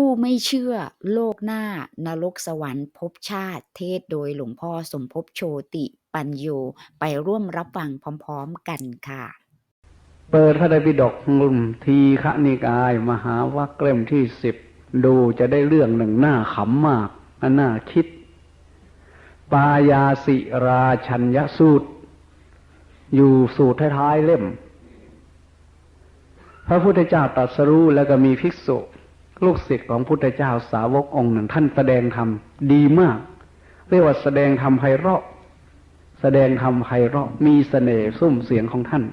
ผู้ไม่เชื่อโลกหน้านรกสวรรค์ภพชาติ เทศโดยหลวงพ่อสมภพโชติปัญโยไปร่วมรับฟังพร้อมๆกันค่ะ เปิดพระไตรปิฎกลุ่มทีฆนิกาย มหาวัคเล่มที่สิบดูจะได้เรื่องหนึ่งหน้าขำมากน่าคิด ปายาสิราชัญญสูตร อยู่สูตรท้ายๆเล่ม พระพุทธเจ้าตรัสรู้แล้วก็มีภิกษุ ลูกศิษย์ของพุทธเจ้าสาวกองค์หนึ่งท่านแสดงธรรมดีมาก เรียกว่าแสดงธรรมไพเราะ แสดงธรรมไพเราะมีเสน่ห์ซุ้มเสียงของท่าน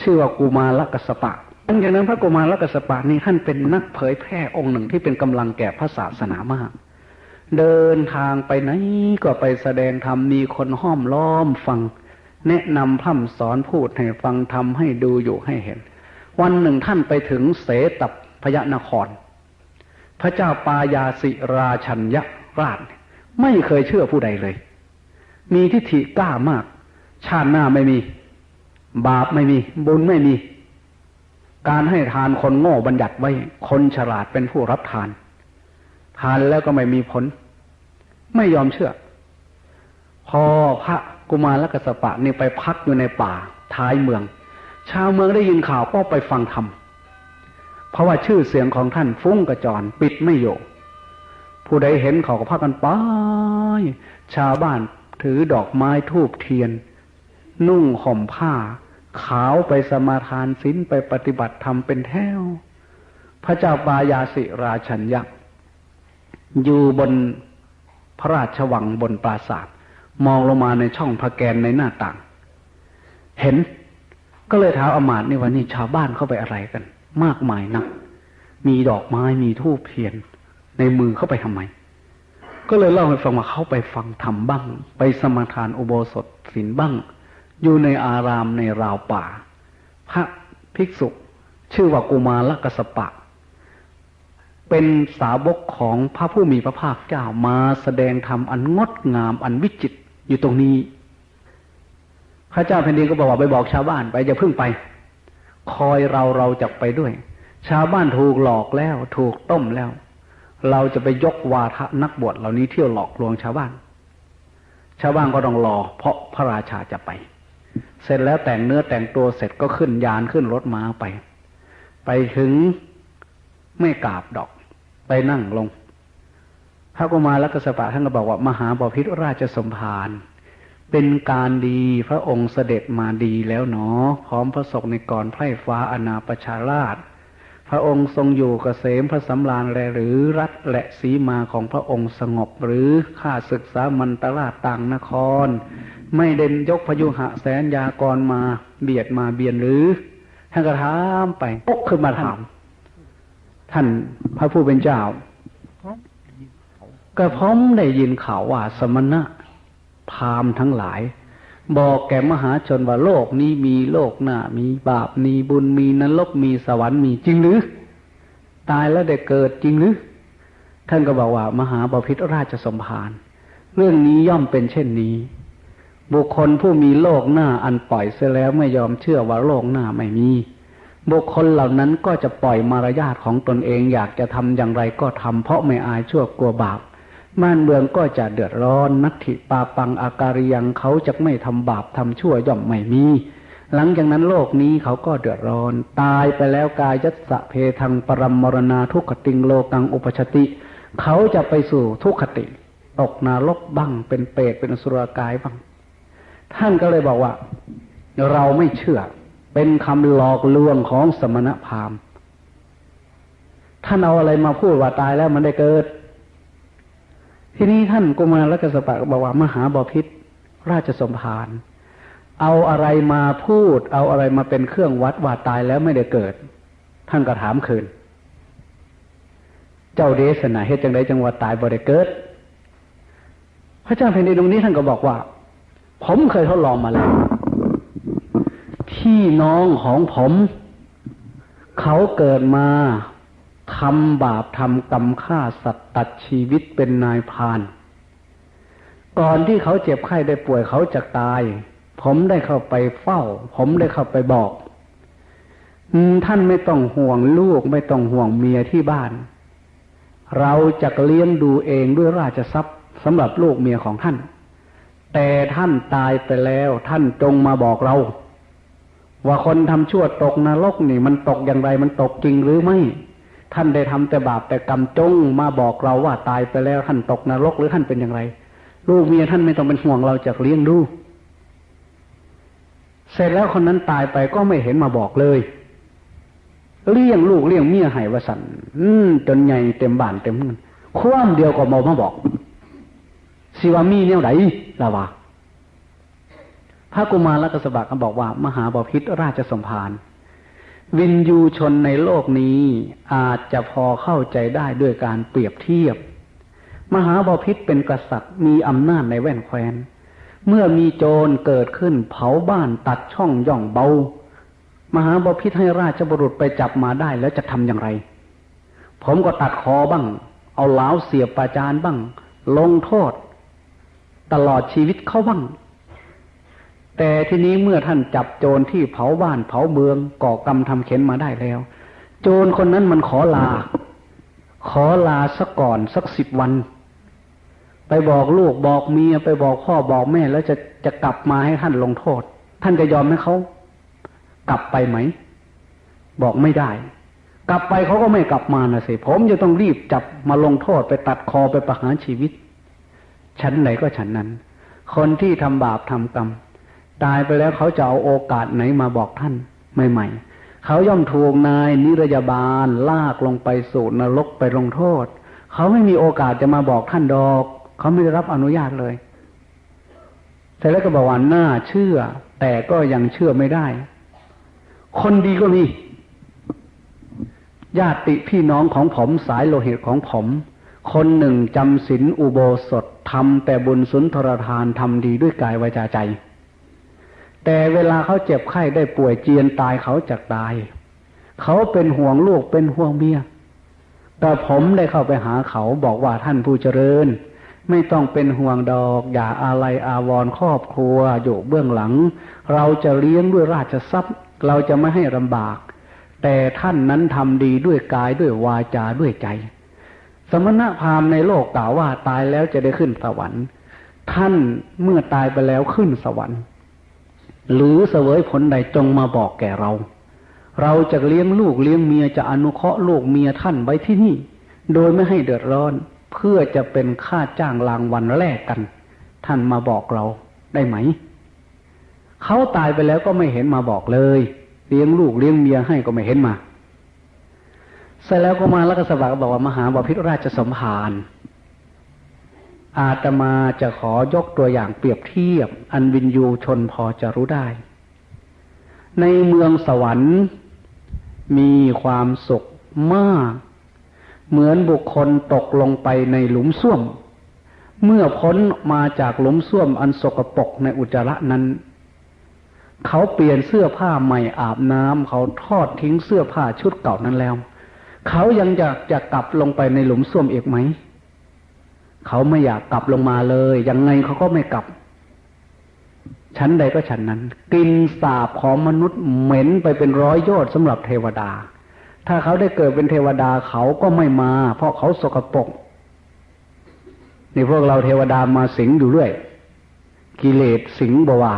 ชื่อว่ากุมารกัสปะหลังจากนั้นพระกุมารกัสปะนี่ท่านเป็นนักเผยแพร่องค์หนึ่งที่เป็นกำลังแก่พระศาสนามาก เดินทางไปไหนก็ไปแสดงธรรมมีคนห้อมล้อมฟัง แนะนำพร่ำสอนพูดให้ฟังทำให้ดูอยู่ให้เห็น วันหนึ่งท่านไปถึงเสตับพยนคร พระเจ้าปายาสิราชัญญราช ไม่เคยเชื่อผู้ใดเลย มีทิฏฐิกล้ามาก ชาติหน้าไม่มี บาปไม่มี บุญไม่มี การให้ทานคนโง่บัญญัติไว้ คนฉลาดเป็นผู้รับทาน ทานแล้วก็ไม่มีผล ไม่ยอมเชื่อ พอพระกุมารกัสปะนี่ไปพักอยู่ในป่าท้ายเมือง ชาวเมืองได้ยินข่าวก็ไปฟังธรรม เพราะว่าชื่อเสียงของท่านฟุ้งกระจรปิดไม่อยู่ผู้ใดเห็นเขาก็พากันไปชาวบ้านถือดอกไม้ทูบเทียน นุ่งห่มผ้า ขาวไปสมาทานศีลไปปฏิบัติธรรมเป็นแถวพระเจ้าปายาสิราชัญยักษ์อยู่บนพระราชวังบนปราสาทมองลงมาในช่องพระแกนในหน้าต่าง เห็นก็เลยถามอมาตย์นี่ว่านี่ชาวบ้านเข้าไปอะไรกัน มากมายนัก มีดอกไม้มีทูบเทียน ในมือเข้าไปทำไม ก็เลยเล่าให้ฟังว่าเขาไปฟังธรรมบ้าง ไปสมาทานอุโบสถศีลบ้าง อยู่ในอารามในราวป่า พระภิกษุ ชื่อว่ากุมารกสปะ เป็นสาวกของพระผู้มีพระภาคเจ้ามาแสดงธรรมอันงดงามอันวิจิตรอยู่ตรงนี้ พระเจ้าแผ่นดินก็บอกว่าไปบอกชาวบ้านไปอย่าเพิ่งไป คอยเราเราจะไปด้วย ชาวบ้านถูกหลอกแล้ว ถูกต้มแล้ว เราจะไปยกวาทะนักบวชเหล่านี้เที่ยวหลอกลวงชาวบ้าน ชาวบ้านก็ต้องรอ เพราะพระราชาจะไป เสร็จแล้วแต่งเนื้อแต่งตัวเสร็จก็ขึ้นยานขึ้นรถม้าไป ไปถึงไม่กราบดอก ไปนั่งลงพระกุมารและกษปะท่านก็บอกว่ามหาบพิตรราชสมภาร เป็นการดีพระองค์เสด็จมาดีแล้วเนาะพร้อมพระศกในกรไพร่ฟ้าอนาประชาราช พระองค์ทรงอยู่กเกษมพระสำราญแลหรือรัฐและสีมาของพระองค์สงบหรือข้าศึกษามันตราต่างนคร ไม่เด่นยกพยุหะแสนยากรมาเบียดมาเบียนหรือท่านก็ถามไปปกขึ้นมาถาม ท่านพระผู้เป็นเจ้า ก็พร้อมได้ยินข่าวว่าสมณะ พามทั้งหลาย บอกแก่มหาชนว่าโลกนี้มีโลกหน้ามีบาปมีบุญมีนรกมีสวรรค์มีจริงหรือ ตายแล้วได้เกิดจริงหรือ ท่านก็บอกว่ามหาบพิตรราชสมภารเรื่องนี้ย่อมเป็นเช่นนี้ บุคคลผู้มีโลกหน้าอันปล่อยเสียแล้วไม่ยอมเชื่อว่าโลกหน้าไม่มีบุคคลเหล่านั้นก็จะปล่อยมารยาทของตนเองอยากจะทำอย่างไรก็ทำเพราะไม่อายชั่วกลัวบาป บ้านเมืองก็จะเดือดร้อนนัตถิปาปังอาการิยังเขาจะไม่ทำบาปทำชั่วย่อมไม่มี หลังจากนั้นโลกนี้เขาก็เดือดร้อน ตายไปแล้วกายยัสะเพทังปรมมรณาทุกขติงโลกังอุปชติ เขาจะไปสู่ทุกขติ ตกนรกบ้างเป็นเปรตเป็นสุรกายบ้าง ท่านก็เลยบอกว่า เราไม่เชื่อ เป็นคำหลอกลวงของสมณพราหมณ์ท่านเอาอะไรมาพูดว่าตายแล้วมันได้เกิด ทีนี้ท่านกุมารและกษปะบอกว่ามหาบพิษราชสมภารเอาอะไรมาพูด เอาอะไรมาเป็นเครื่องวัดว่าตายแล้วไม่ได้เกิด ท่านก็ถามคืน เจ้าเดชนาเหตุจังไดจังหวัดตายบ่ได้เกิด พระเจ้าแผ่นดินตรงนี้ท่านก็บอกว่า ผมเคยทดลองมาแล้วที่น้องของผม เขาเกิดมา ทำบาปทำกรรมฆ่าสัตว์ตัดชีวิตเป็นนายพาน ก่อนที่เขาเจ็บไข้ได้ป่วยเขาจะตาย ผมได้เข้าไปเฝ้า ผมได้เข้าไปบอกท่านไม่ต้องห่วงลูกไม่ต้องห่วงเมียที่บ้าน เราจะเลี้ยงดูเองด้วยราชทรัพย์สำหรับลูกเมียของท่าน แต่ท่านตายไปแล้วท่านจงมาบอกเรา ว่าคนทำชั่วตกนรกนี่ มันตกอย่างไรมันตกจริงหรือไม่ ท่านได้ทำแต่บาปแต่กรรมจงมาบอกเราว่าตายไปแล้วท่านตกนรกหรือท่านเป็นอย่างไร ลูกเมียท่านไม่ต้องเป็นห่วงเราจากเลี้ยงดูเสร็จแล้วคนนั้นตายไปก็ไม่เห็นมาบอกเลย เลี้ยงลูกเลี้ยงเมียให้วสันอืมจนใหญ่เต็มบ้านเต็มเมืองความเดียวก็มามาบอกสิว่ามีเนี่ยไหนละวะพระกุมารและกสบะก็บอกว่า มหาบพิษราชสมภาร วินยูชนในโลกนี้อาจจะพอเข้าใจได้ด้วยการเปรียบเทียบ มหาบพิษเป็นกษัตริย์มีอำนาจในแว่นแควนเมื่อมีโจรเกิดขึ้นเผาบ้านตัดช่องย่องเบา มหาบพิษให้ราชบุรุษไปจับมาได้แล้วจะทำอย่างไร ผมก็ตัดคอบ้าง เอาเหลาเสียบประจานบ้าง ลงโทษ ตลอดชีวิตเขาบ้าง แต่ทีนี้เมื่อท่านจับโจรที่เผาบ้านเผาเมืองก่อกรรมทำเข็นมาได้แล้ว โจรคนนั้นมันขอลา ขอลาสักก่อนสักสิบวัน ไปบอกลูกบอกเมียไปบอกพ่อบอกแม่ แล้วจะจะกลับมาให้ท่านลงโทษ ท่านจะยอมให้เขากลับไปไหม บอกไม่ได้ กลับไปเขาก็ไม่กลับมานะสิผมจะต้องรีบจับมาลงโทษไปตัดคอไปประหารชีวิตฉันไหนก็ฉันนั้น คนที่ทำบาปทำกรรม ตายไปแล้วเขาจะเอาโอกาสไหนมาบอกท่านใหม่ๆเขาย่อมถูกนายนิรยาบาลลากลงไปสู่นรกไปลงโทษ เขาไม่มีโอกาสจะมาบอกท่านดอก เขาไม่ได้รับอนุญาตเลยเสร็จแล้วก็บอกว่าน่าเชื่อ แต่ก็ยังเชื่อไม่ได้ คนดีก็มีญาติพี่น้องของผมสายโลหิตของผม คนหนึ่งจำศีลอุโบสถทำแต่บุญสุนทรทานทำดีด้วยกายวาจาใจ แต่เวลาเขาเจ็บไข้ได้ป่วยเจียนตายเขาจะตาย เขาเป็นห่วงลูกเป็นห่วงเมียแต่ผมได้เข้าไปหาเขาบอกว่าท่านผู้เจริญ ไม่ต้องเป็นห่วงดอก อย่าอะไรอาวรครอบครัวอยู่เบื้องหลัง เราจะเลี้ยงด้วยราชทรัพย์ เราจะไม่ให้ลำบาก แต่ท่านนั้นทำดีด้วยกายด้วยวาจาด้วยใจ สมณพราหมณ์ในโลกกล่าวว่าตายแล้วจะได้ขึ้นสวรรค์ ท่านเมื่อตายไปแล้วขึ้นสวรรค์ หรือเสวยผลใดจงมาบอกแก่เรา เราจะเลี้ยงลูกเลี้ยงเมียจะอนุเคราะห์ลูกเมียท่านไว้ที่นี่ โดยไม่ให้เดือดร้อนเพื่อจะเป็นค่าจ้างรางวัลแลกกัน ท่านมาบอกเราได้ไหม เขาตายไปแล้วก็ไม่เห็นมาบอกเลย เลี้ยงลูกเลี้ยงเมียให้ก็ไม่เห็นมาเสร็จแล้วก็มาแล้วก็สวัสดิ์บอกว่ามหาบพิตรราชสมภาร อาตมาจะขอยกตัวอย่างเปรียบเทียบ อันวินยูชนพอจะรู้ได้ ในเมืองสวรรค์มีความสุขมาก เหมือนบุคคลตกลงไปในหลุมส้วม เมื่อพ้นมาจากหลุมส้วมอันสกปรกในอุจจาระนั้น เขาเปลี่ยนเสื้อผ้าใหม่อาบน้ำเขาทอดทิ้งเสื้อผ้าชุดเก่านั้นแล้ว เขายังอยากจะกลับลงไปในหลุมส้วมอีกไหม เขาไม่อยากกลับลงมาเลย ยังไงเขาก็ไม่กลับ ชั้นใดก็ชั้นนั้น กินสาบของมนุษย์เหม็นไปเป็นร้อยยชน์สำหรับเทวดา ถ้าเขาได้เกิดเป็นเทวดาเขาก็ไม่มา เพราะเขาสกปรกนี่พวกเราเทวดามาสิงอยู่ด้วยกิเลสสิงบวา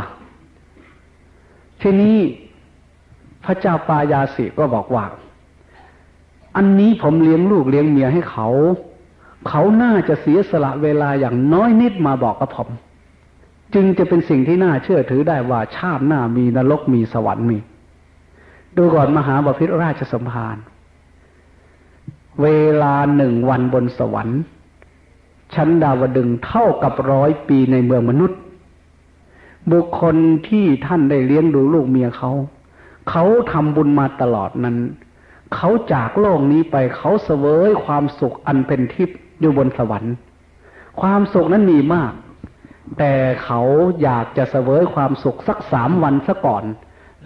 ทีนี้พระเจ้าปายาสิก็บอกว่า อันนี้ผมเลี้ยงลูกเลี้ยงเมียให้เขา เขาน่าจะเสียสละเวลาอย่างน้อยนิดมาบอกกับผม จึงจะเป็นสิ่งที่น่าเชื่อถือได้ว่าชาติหน้ามีนรกมีสวรรค์มี ดูก่อนมหาบพิตรราชสมภารเวลาหนึ่งวันบนสวรรค์ ชั้นดาวดึงเท่ากับร้อยปีในเมืองมนุษย์ บุคคลที่ท่านได้เลี้ยงดูลูกเมียเขา เขาทำบุญมาตลอดนั้น เขาจากโลกนี้ไปเขาเสวยความสุขอันเป็นทิพย์ อยู่บนสวรรค์ ความสุขนั้นมีมาก แต่เขาอยากจะเสวยความสุขสักสามวันซะก่อน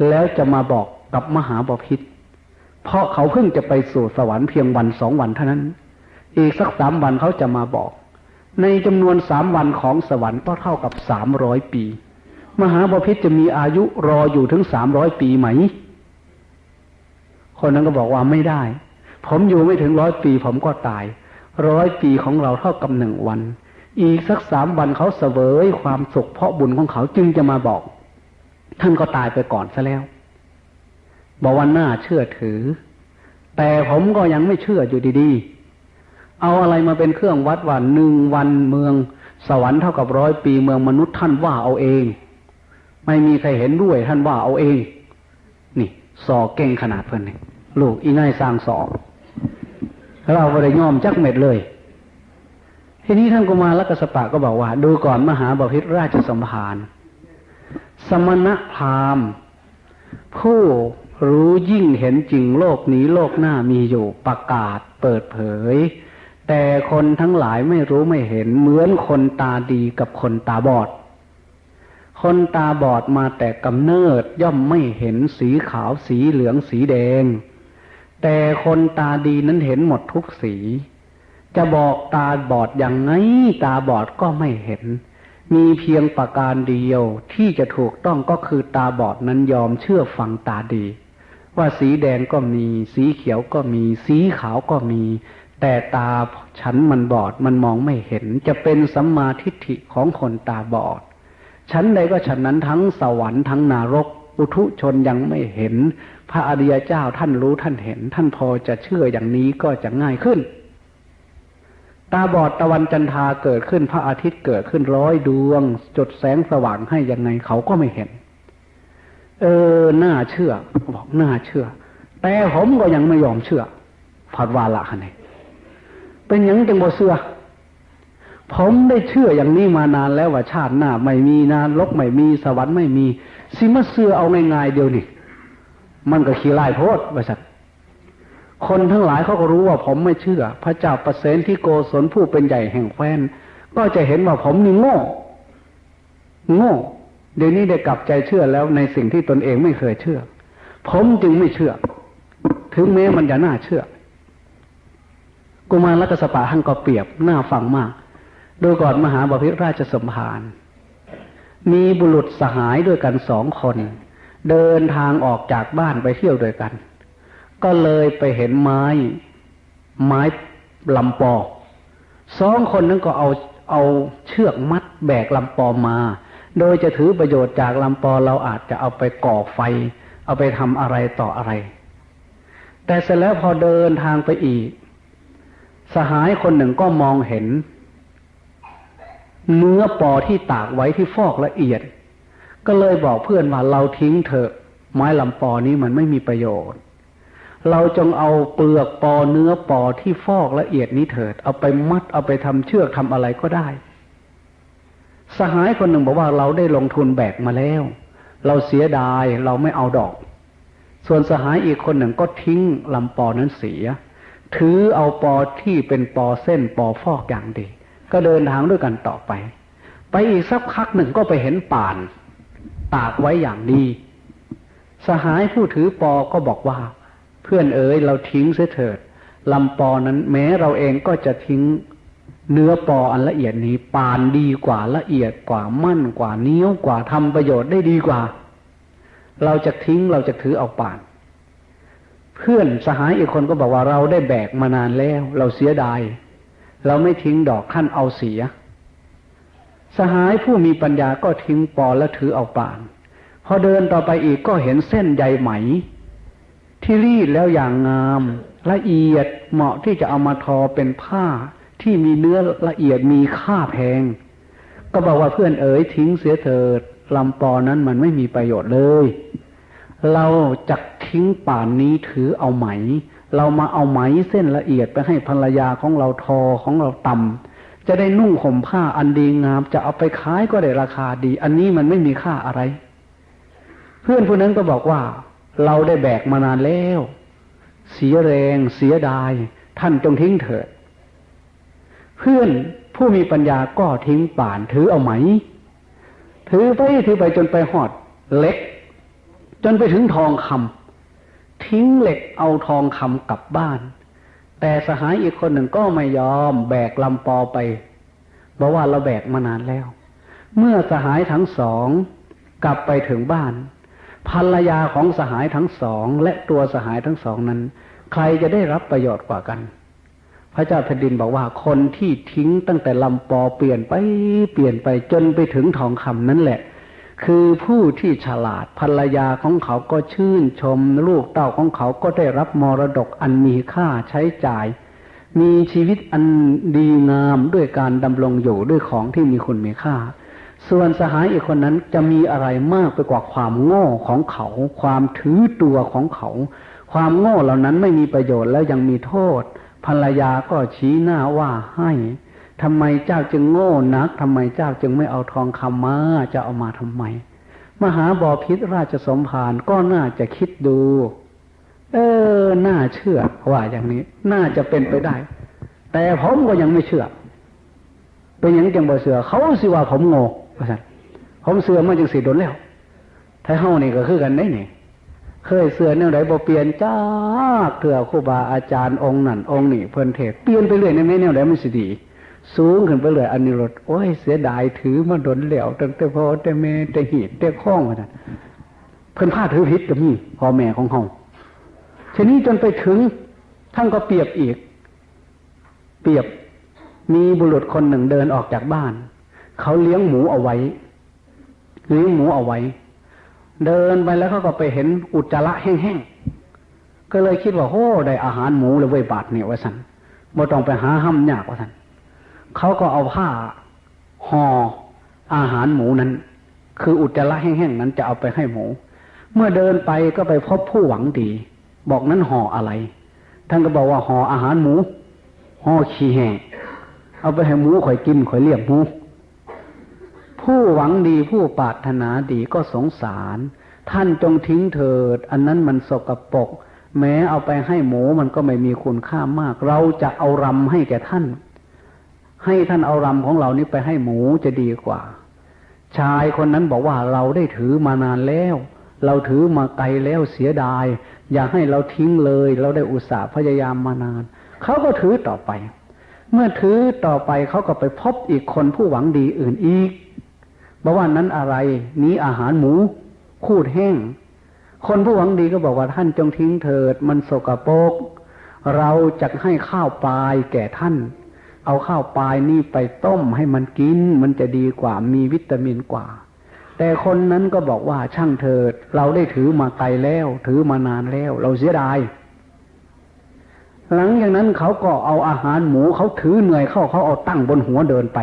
แล้วจะมาบอกกับมหาบพิษเพราะเขาเพิ่งจะไปสู่สวรรค์เพียงวันสองวันเท่านั้น อีกสักสามวันเขาจะมาบอก ในจำนวนสามวันของสวรรค์ก็เท่ากับสามร้อยปี มหาบพิษจะมีอายุรออยู่ถึงสามร้อยปีไหม คนนั้นก็บอกว่าไม่ได้ ผมอยู่ไม่ถึงร้อยปีผมก็ตาย ร้อยปีของเราเท่ากับหนึ่งวัน อีกสักสามวันเขาเสวยความสุขเพราะบุญของเขาจึงจะมาบอก ท่านก็ตายไปก่อนซะแล้ว บอกว่าน่าเชื่อถือ แต่ผมก็ยังไม่เชื่ออยู่ดีๆ เอาอะไรมาเป็นเครื่องวัดว่าหนึ่งวันเมือง สวรรค์เท่ากับร้อยปีเมืองมนุษย์ท่านว่าเอาเอง ไม่มีใครเห็นด้วยท่านว่าเอาเอง นี่สอเก่งขนาดเพื่อนนี่ลูกอีง่ายสร้างสอ เราก็ได้ย่อมจักเม็ดเลย ทีนี้ท่านกุมารลักษปะก็บอกว่า ดูก่อนมหาบพิตรราชสมภารสมณพราหมณ์ ผู้รู้ยิ่งเห็นจริงโลกนี้โลกหน้ามีอยู่ประกาศเปิดเผย แต่คนทั้งหลายไม่รู้ไม่เห็นเหมือนคนตาดีกับคนตาบอด คนตาบอดมาแต่กำเนิดย่อมไม่เห็นสีขาวสีเหลืองสีแดง แต่คนตาดีนั้นเห็นหมดทุกสี จะบอกตาบอดอย่างไงตาบอดก็ไม่เห็น มีเพียงประการเดียวที่จะถูกต้องก็คือตาบอดนั้นยอมเชื่อฟังตาดี ว่าสีแดงก็มี สีเขียวก็มี สีขาวก็มี แต่ตาฉันมันบอดมันมองไม่เห็น จะเป็นสัมมาทิฏฐิของคนตาบอดฉันใดก็ฉันนั้นทั้งสวรรค์ทั้งนรก อุทุชนยังไม่เห็น พระอริยเจ้าท่านรู้ท่านเห็น ท่านพอจะเชื่ออย่างนี้ก็จะง่ายขึ้น ตาบอดตะวันจันทาเกิดขึ้นพระอาทิตย์เกิดขึ้นร้อยดวงจดแสงสว่างให้ยังไงเขาก็ไม่เห็น เออน่าเชื่อบอกน่าเชื่อ แต่ผมก็ยังไม่ยอมเชื่อพอดวาละนี่เป็นอย่างจังบ่เชื่อผมได้เชื่ออย่างนี้มานานแล้วว่าชาติหน้า ไม่มีนานลกไม่มีสวรรค์ไม่มีสิมาเชื่อเอาง่ายๆเดียวนี่ มันก็ขี้ไล่โพดบริษัทคนทั้งหลายเขาก็รู้ว่าผมไม่เชื่อ พระเจ้าประเสนที่โกศลผู้เป็นใหญ่แห่งแคว้น ก็จะเห็นว่าผมนี่โง่ โง่ เดี๋ยวนี้ได้กลับใจเชื่อแล้วในสิ่งที่ตนเองไม่เคยเชื่อ ผมจึงไม่เชื่อ ถึงแม้มันจะน่าเชื่อ กุมารลักษปะหังก็เปรียบน่าฟังมาก โดูก่อนมหาบพิตรราชสมภารมีบุรุษสหายด้วยกันสองคน เดินทางออกจากบ้านไปเที่ยวด้วยกัน ก็เลยไปเห็นไม้ไม้ลำปอสองคนนั้นก็เอาเอาเชือกมัดแบกลำปอมา โดยจะถือประโยชน์จากลำปอเราอาจจะเอาไปก่อไฟ เอาไปทำอะไรต่ออะไร แต่เสร็จแล้วพอเดินทางไปอีก สหายคนหนึ่งก็มองเห็น เนื้อปอที่ตากไว้ที่ฟอกละเอียด ก็เลยบอกเพื่อนว่าเราทิ้งเถอะ ไม้ลำปอนี้มันไม่มีประโยชน์ เราจงเอาเปลือกปอเนื้อปอที่ฟอกละเอียดนี้เถิด เอาไปมัดเอาไปทำเชือกทำอะไรก็ได้ สหายคนหนึ่งบอกว่าเราได้ลงทุนแบกมาแล้ว เราเสียดายเราไม่เอาดอก ส่วนสหายอีกคนหนึ่งก็ทิ้งลำปอนั้นเสีย ถือเอาปอที่เป็นปอเส้นปอฟอกอย่างดี ก็เดินทางด้วยกันต่อไป ไปอีกสักพักหนึ่งก็ไปเห็นป่าน ตากไว้อย่างดีสหายผู้ถือปอก็บอกว่า เพื่อนเอ๋ยเราทิ้งเสียเถิดลำปอนั้นแม้เราเองก็จะทิ้งเนื้อปออันละเอียดนี้ปานดีกว่าละเอียดกว่ามั่นกว่าเนี้ยวกว่าทำประโยชน์ได้ดีกว่า เราจะทิ้งเราจะถือเอาปาน เพื่อนสหายอีกคนก็บอกว่าเราได้แบกมานานแล้ว เราเสียดาย เราไม่ทิ้งดอกขั้นเอาเสีย สหายผู้มีปัญญาก็ทิ้งปอและถือเอาป่านพอเดินต่อไปอีกก็เห็นเส้นใยไหม ที่รีดแล้วอย่างงาม ละเอียดเหมาะที่จะเอามาทอเป็นผ้าที่มีเนื้อละเอียดมีค่าแพง ก็บอกว่าเพื่อนเอ๋ยทิ้งเสียเถิดลำปอนั้นมันไม่มีประโยชน์เลย เราจะทิ้งป่านนี้ถือเอาไหม เรามาเอาไหมเส้นละเอียดไปให้ภรรยาของเราทอของเราตำ จะได้นุ่งห่มผ้าอันดีงาม จะเอาไปขายก็ได้ราคาดี อันนี้มันไม่มีค่าอะไร เพื่อนผู้นั้นก็บอกว่า เราได้แบกมานานแล้ว เสียแรง เสียดาย ท่านจงทิ้งเถิด เพื่อนผู้มีปัญญาก็ทิ้งป่านถือเอาไหม ถือไปถือไปจนไปหอดเล็ก จนไปถึงทองคำทิ้งเหล็กเอาทองคำกลับบ้าน แต่สหายอีกคนหนึ่งก็ไม่ยอมแบกลำปอไปบอกว่าเราแบกมานานแล้ว เมื่อสหายทั้งสองกลับไปถึงบ้าน ภรรยาของสหายทั้งสองและตัวสหายทั้งสองนั้น ใครจะได้รับประโยชน์กว่ากัน พระเจ้าแผ่นดินบอกว่าคนที่ทิ้งตั้งแต่ลำปอเปลี่ยนไปเปลี่ยนไปจนไปถึงทองคำนั่นแหละ คือผู้ที่ฉลาดภรรยาของเขาก็ชื่นชม ลูกเต้าของเขาก็ได้รับมรดกอันมีค่าใช้จ่าย มีชีวิตอันดีงามด้วยการดำรงอยู่ด้วยของที่มีคุณมีค่า ส่วนสหายอีกคนนั้นจะมีอะไรมากไปกว่าความโง่ของเขา ความถือตัวของเขา ความโง่เหล่านั้นไม่มีประโยชน์แล้วยังมีโทษ ภรรยาก็ชี้หน้าว่าให้ ทำไมเจ้าจึงโง่นักทำไมเจ้าจึงไม่เอาทองคำมาจะเอามาทำไม มหาบอพิษราชสมภารก็น่าจะคิดดู เออ น่าเชื่อว่าอย่างนี้ น่าจะเป็นไปได้ แต่ผมก็ยังไม่เชื่อ เป็นอย่างจังบ่เสือ เขาสิว่าผมโง่ว่าสันผมเสือมาจังสีโดนแล้วถ้าเฮานี่ก็คือกันได้นี่เคยเสือแนวไหนบ่เปลี่ยนจ้าเถื่อครูบาอาจารย์องค์นั่นองค์นี่เพิ่นเทศเปลี่ยนไปเรื่อยในแนวไหนมันสิดี สูงขึ้นไปเลยอันนี้รถโอ้ยเสียดายถือมาดนเหลวตั้งแต่พ่อแต่แม่แต่หีดแต่ข้องว่าซั่นเพิ่นพาถือพิษกับมีพ่อแม่ของเฮาทีนี้จนไปถึงท่านก็เปรียบอีก เปรียบมีบุรุษคนหนึ่งเดินออกจากบ้าน เขาเลี้ยงหมูเอาไว้เลี้ยงหมูเอาไว้ เดินไปแล้วเขาก็ไปเห็นอุจจาระแห้งๆก็เลยคิดว่าโอ้ได้อาหารหมูเลยเว้ยบาทเนี่ยว่าสันบ่ต้องไปหาห้ำยากว่าสัน เขาก็เอาผ้าห่ออาหารหมูนั้น คืออุจจาระแห้งๆนั้นจะเอาไปให้หมู เมื่อเดินไปก็ไปพบผู้หวังดี บอกนั้นห่ออะไร ท่านก็บอกว่าห่ออาหารหมูห่อขี้แห้งเอาไปให้หมูข่อยกินข่อยเลี้ยงหมูผู้หวังดีผู้ปรารถนาดีก็สงสาร ท่านจงทิ้งเถิด อันนั้นมันสกปรกแม้เอาไปให้หมูมันก็ไม่มีคุณค่ามาก เราจะเอารำให้แก่ท่าน ให้ท่านเอารำของเรานี้ไปให้หมูจะดีกว่า ชายคนนั้นบอกว่าเราได้ถือมานานแล้ว เราถือมาไกลแล้วเสียดาย อย่าให้เราทิ้งเลย เราได้อุตส่าห์พยายามมานาน เขาก็ถือต่อไป เมื่อถือต่อไปเขาก็ไปพบอีกคนผู้หวังดีอื่นอีกบอกว่านั้นอะไรนี้อาหารหมู คูดแห้ง คนผู้หวังดีก็บอกว่าท่านจงทิ้งเถิด มันสกปรกเราจะให้ข้าวปลายแก่ท่าน เอาข้าวปลายนี่ไปต้มให้มันกิน มันจะดีกว่ามีวิตามินกว่า แต่คนนั้นก็บอกว่าช่างเถิด เราได้ถือมาไกลแล้ว ถือมานานแล้ว เราเสียดาย หลังจากนั้นเขาก็เอาอาหารหมูเขาถือเหนื่อยเข้าเขาเอาตั้งบนหัวเดินไป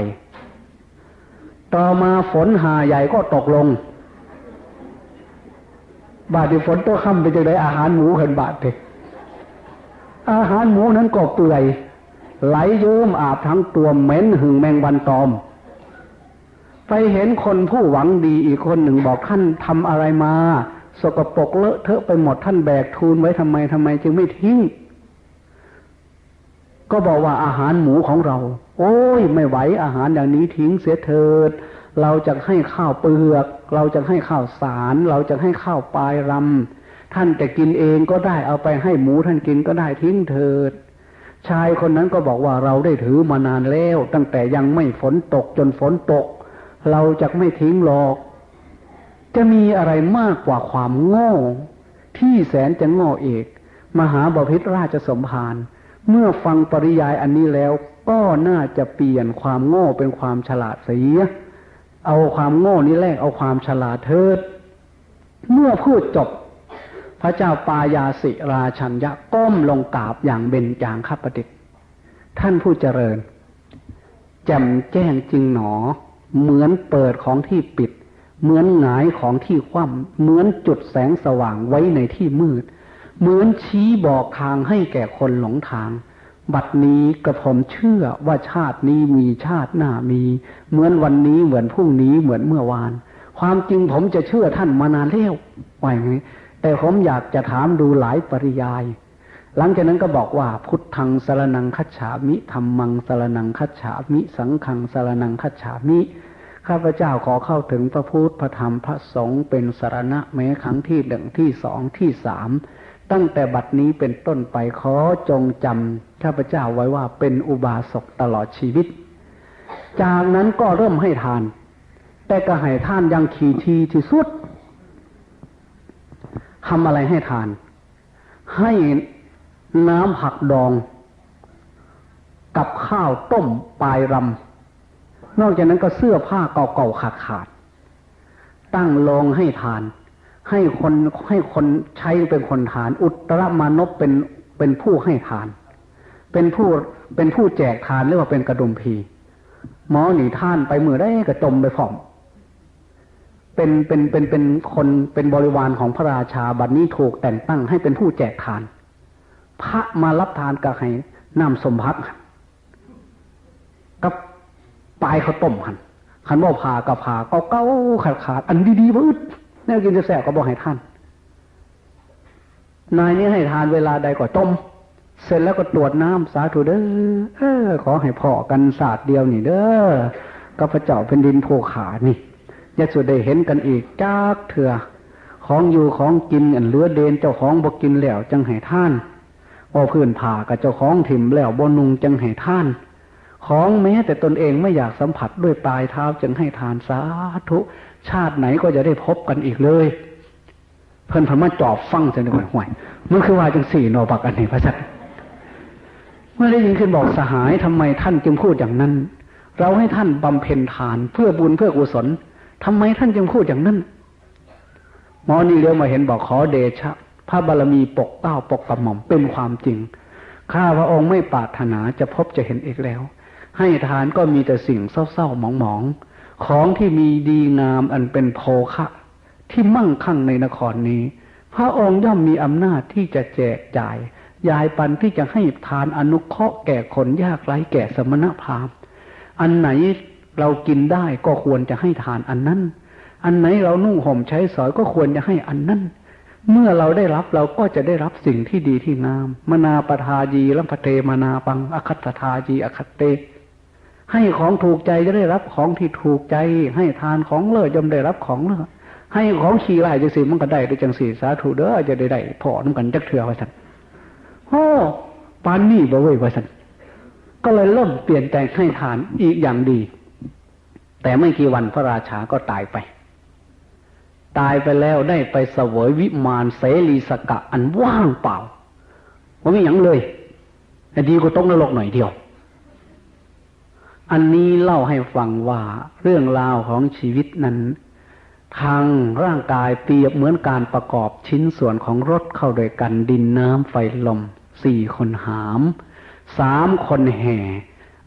ต่อมาฝนหาใหญ่ก็ตกลง บาดที่ฝนตัวค่ำไปจะได้อาหารหมูเห็นบาดเถอาหารหมูนั้นก็เปื่อย ไหลยิ้มอาบทั้งตัวเหม็นหึงแมงวันตอม ไปเห็นคนผู้หวังดีอีกคนหนึ่งบอกท่านทำอะไรมา สกปรกเลอะเทอะไปหมดท่านแบกทูลไว้ทำไมทำไมจึงไม่ทิ้ง ก็บอกว่าอาหารหมูของเรา โอ้ยไม่ไหวอาหารอย่างนี้ทิ้งเสียเถิด เราจะให้ข้าวเปลือก เราจะให้ข้าวสาร เราจะให้ข้าวปลายรำท่านจะกินเองก็ได้เอาไปให้หมูท่านกินก็ได้ทิ้งเถิด ชายคนนั้นก็บอกว่าเราได้ถือมานานแล้ว ตั้งแต่ยังไม่ฝนตกจนฝนตก เราจะไม่ทิ้งหรอก จะมีอะไรมากกว่าความโง่ ที่แสนจะโง่เอกมหาบพิตรราชสมภารเมื่อฟังปริยายอันนี้แล้ว ก็น่าจะเปลี่ยนความโง่เป็นความฉลาดเสียเอาความโง่นี้แลกเอาความฉลาดเถิด เมื่อพูดจบ พระเจ้าปายาสิราชัญญะก้มลงกราบอย่างเบญจางคประดิษฐ์ท่านผู้เจริญแจ่มแจ้งจริงหนอ เหมือนเปิดของที่ปิด เหมือนหงายของที่คว่ำเหมือนจุดแสงสว่างไว้ในที่มืด เหมือนชี้บอกทางให้แก่คนหลงทาง บัดนี้กระผมเชื่อว่าชาตินี้มีชาติหน้ามี เหมือนวันนี้เหมือนพรุ่งนี้เหมือนเมื่อวาน ความจริงผมจะเชื่อท่านมานานแล้วว่าอย่างนี้ แต่ผมอยากจะถามดูหลายปริยาย หลังจากนั้นก็บอกว่า พุทธังสรนังคัจฉามิธรรมังสรนังคัจฉามิ สังฆังสรนังคัจฉามิข้าพเจ้าขอเข้าถึงพระพุทธพระธรรมพระสงฆ์เป็นสารณะแม้ครั้งที่หนึ่งที่สองที่สามตั้งแต่บัดนี้เป็นต้นไปขอจงจำข้าพเจ้าไว้ว่าเป็นอุบาสกตลอดชีวิต จากนั้นก็เริ่มให้ทาน แต่ก็ให้ท่านยังขีทีที่สุด ทำอะไรให้ทาน ให้น้ำผักดอง กับข้าวต้มปลายรำนอกจากนั้นก็เสื้อผ้าเก่าๆขาดขาดๆตั้งโลงให้ทาน ให้คนให้คนใช้เป็นคนทาน อุตรมานพเป็นเป็นผู้ให้ทาน เป็นผู้เป็นผู้แจกทานเรียกว่าเป็นกระดุมพี หมอหนีท่านไปมือได้กระจมไปฝ่อม เป็นเป็นเป็นเป็นคนเป็นบริวารของพระราชาบัดนนี้ถูกแต่งตั้งให้เป็นผู้แจกทาน พระมารับทานกับให้น้ำสมพักกับปลายเขาต้มหันขันว่าผ่ากับผ่าเก้าเก้าขาดขาดอันดีๆวืดแน่กินจะแสบก็บอกให้ท่าน นายนี้ให้ทานเวลาใดก็ต้มเสร็จแล้วก็ตรวจน้ำสาธุเด้อเออขอให้พอกันศาสตร์เดียวนี่เด้อก็พระเจ้าเป็นดินโพขานี่ อย่าสุดได้เห็นกันอีกจากเถื่อของอยู่ของกินอันเหลือเดนเจ้าของบ่กินแล้วจังให้ท่านเอพื้นผ่ากับเจ้าของถิ่มแล้วบ่นุงจังให้ท่าน ของแม้แต่ตนเองไม่อยากสัมผัสด้วยปลายเท้าจึงให้ทานสาธุ ชาติไหนก็จะได้พบกันอีกเลย เพิ่นพิ่นมาจอบฟังจนได้ห่วยมันคือว่าจังสี่โนบักอันนี้พระสัตเมื่อได้ยินขึ้นบอกสหายทำไมท่านจึงพูดอย่างนั้น เราให้ท่านบำเพ็ญทานเพื่อบุญเพื่อกุศล ทำไมท่านจึงพูดอย่างนั้นหมอนี่เลี้ยวมาเห็นบอกขอเดชะ พระบารมีปกเก้าปกกระหม่อมเป็นความจริง ข้าพระองค์ไม่ปรารถนาจะพบจะเห็นอีกแล้ว ให้ทานก็มีแต่สิ่งเศร้าๆหมองๆ ของที่มีดีงามอันเป็นโภคะ ที่มั่งคั่งในนครนี้ พระองค์ย่อมมีอำนาจที่จะแจกจ่าย ยายปันที่จะให้ทานอนุเคราะห์แก่คนยากไร้แก่สมณพราหมณ์อันไหน เรากินได้ก็ควรจะให้ทานอันนั้น อันไหนเรานุ่งห่มใช้สอยก็ควรจะให้อันนั้น เมื่อเราได้รับเราก็จะได้รับสิ่งที่ดีที่งาม มนาปทายีลัมพเทมนาปังอคัตทายีอคัตเต ให้ของถูกใจจะได้รับของที่ถูกใจ ให้ทานของเลิศย่อมได้รับของเลิศให้ของขี้ไล่จังสีมันก็ได้ด้วยจังสีสาธุเด้อจะได้ได้พอน้ำกันจักเถื่อไว้สันโอ้ปานนี่บ่เว้ยไว้สันก็เลยเริ่มเปลี่ยนใจให้ทานอีกอย่างดี แต่ไม่กี่วันพระราชาก็ตายไป ตายไปแล้วได้ไปเสวยวิมานเสรีสกะอันว่างเปล่าว่าไม่หยังเลยแต่ดีก็ต้องนรกหน่อยเดียว อันนี้เล่าให้ฟังว่าเรื่องราวของชีวิตนั้น ทางร่างกายเปรียบเหมือนการประกอบชิ้นส่วนของรถเข้าโดยกันดินน้ำไฟลมสี่คนหามสามคนแห่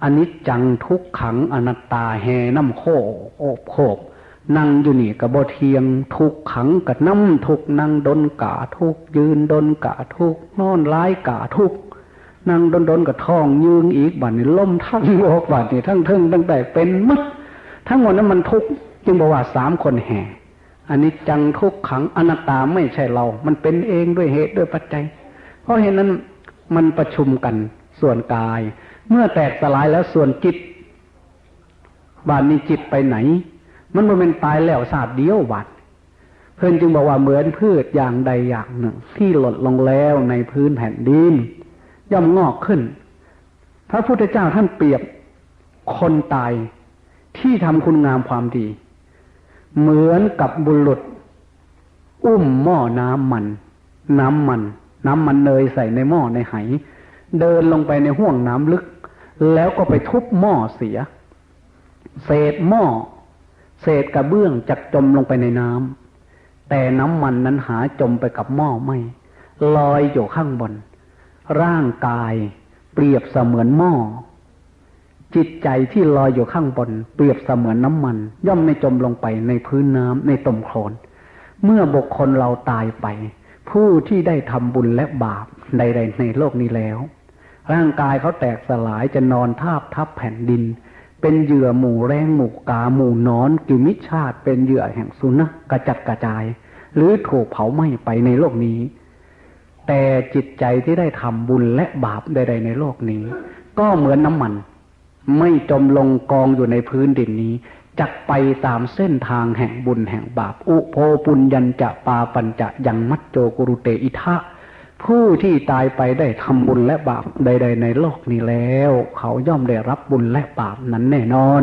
อันนี้จังทุกขังอนัตตาแห่น้ำโคโอบโคบนั่งอยู่นี่กับบเทียงทุกขังกับน้ำทุกนั่งดนกาทุกยืนดนกาทุกนอนร้ายกาทุกนั่งดนดนกับท้องยืงอีกบัดนี้ล่มทั้งโลกบัดนี้ทั้งเทิงตั้งแต่เป็นมัดทั้งหมดนั้นมันทุกจึงบอกว่าสามคนแห่อันนี้จังทุกขังอนัตตาไม่ใช่เรา มันเป็นเองด้วยเหตุด้วยปัจจัย เพราะเหตุนั้นมันประชุมกันส่วนกาย เมื่อแตกสลายแล้วส่วนจิตบาดนี้จิตไปไหน มันบ่เป็นตายแล้วศาสตร์เดียวบาดเพื่อนจึงบอกว่าเหมือนพืชอย่างใดอย่างหนึ่ง ที่หล่นลงแล้วในพื้นแผ่นดินย่อมงอกขึ้น พระพุทธเจ้าท่านเปรียบคนตายที่ทำคุณงามความดี เหมือนกับบุรุษ อุ้มหม้อน้ำมัน น้ำมัน น้ำมันเนยใส่ในหม้อในไหเดินลงไปในห่วงน้ำลึก แล้วก็ไปทุบหม้อเสีย เศษหม้อ เศษกระเบื้องจักจมลงไปในน้ำแต่น้ำมันนั้นหาจมไปกับหม้อไม่ลอยอยู่ข้างบน ร่างกายเปรียบเสมือนหม้อ จิตใจที่ลอยอยู่ข้างบน เปรียบเสมือนน้ำมัน ย่อมไม่จมลงไปในพื้นน้ำในตมโคลนเมื่อบุคคลเราตายไป ผู้ที่ได้ทำบุญและบาปใดๆในโลกนี้แล้ว ร่างกายเขาแตกสลายจะนอนทาบทับแผ่นดิน เป็นเหยื่อหมู่แรงหมู่กาหมู่นอน กิมิชาติเป็นเหยื่อแห่งสุนัขกระจัดกระจาย หรือถูกเผาไหม้ไปในโลกนี้ แต่จิตใจที่ได้ทำบุญและบาปใดๆในโลกนี้ ก็เหมือนน้ำมัน ไม่จมลงกองอยู่ในพื้นดินนี้จักไปตามเส้นทางแห่งบุญแห่งบาป อุโพปุญญัญจะปาปัญจะยังมัจโจกุรุเตอิทะ ผู้ที่ตายไปได้ทำบุญและบาปใด ๆ ในโลกนี้แล้ว เขาย่อมได้รับบุญและบาปนั้นแน่นอน